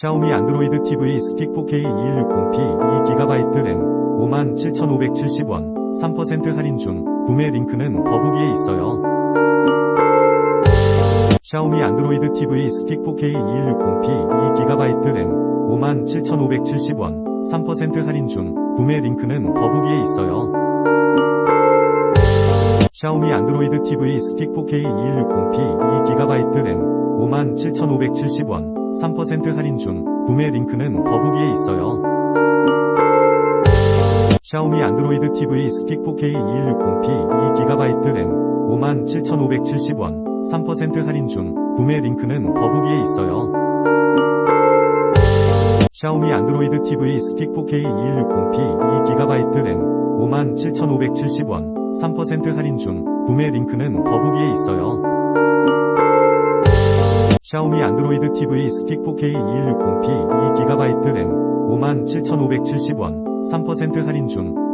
샤오미 안드로이드 TV 스틱 4K 2160p 2GB 램 57,570원 3% 할인 중 구매 링크는 더보기에 있어요. 샤오미 안드로이드 TV 스틱 4K 2160p 2GB 램 57,570원 3% 할인 중 구매 링크는 더보기에 있어요. 샤오미 안드로이드 TV 스틱 4K 2160p 2GB 램 57,570원 3% 할인 중 구매 링크는 더보기에 있어요. 샤오미 안드로이드 TV 스틱 4K 2160p 2GB 램 57,570원 3% 할인 중 구매 링크는 더보기에 있어요. 샤오미 안드로이드 TV 스틱 4K 2160p 2GB 램 57,570원 3% 할인 중 구매 링크는 더보기에 있어요. 샤오미 안드로이드 TV 스틱 4K 2160p 2GB 램 57,570원 3% 할인 중